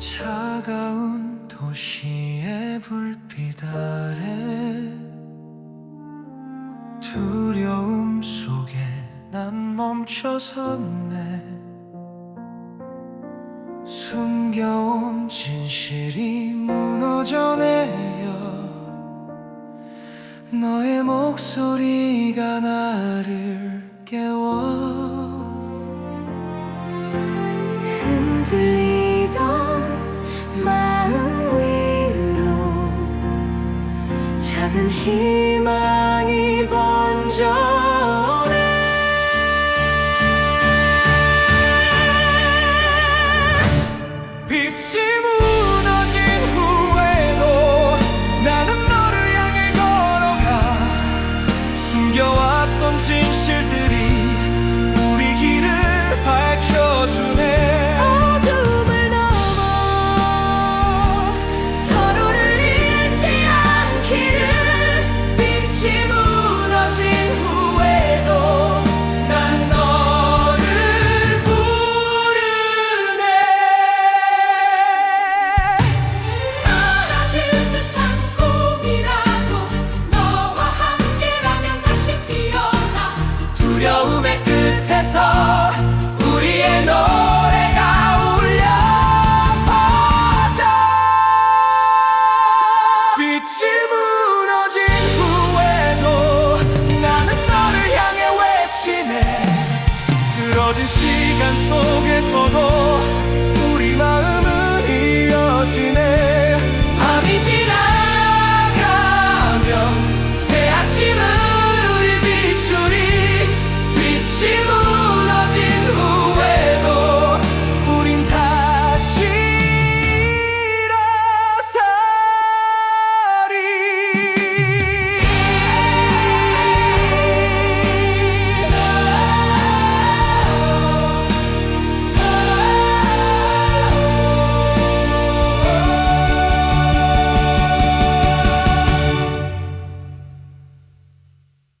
차가운 도시의 불빛 아래 두려움 속에 난 멈춰섰네. 숨겨온 진실이 무너져 내려 너의 목소리가 나를 작은 희망이 번져 두려움의 끝에서 우리의 노래가 울려 퍼져. 빛이 물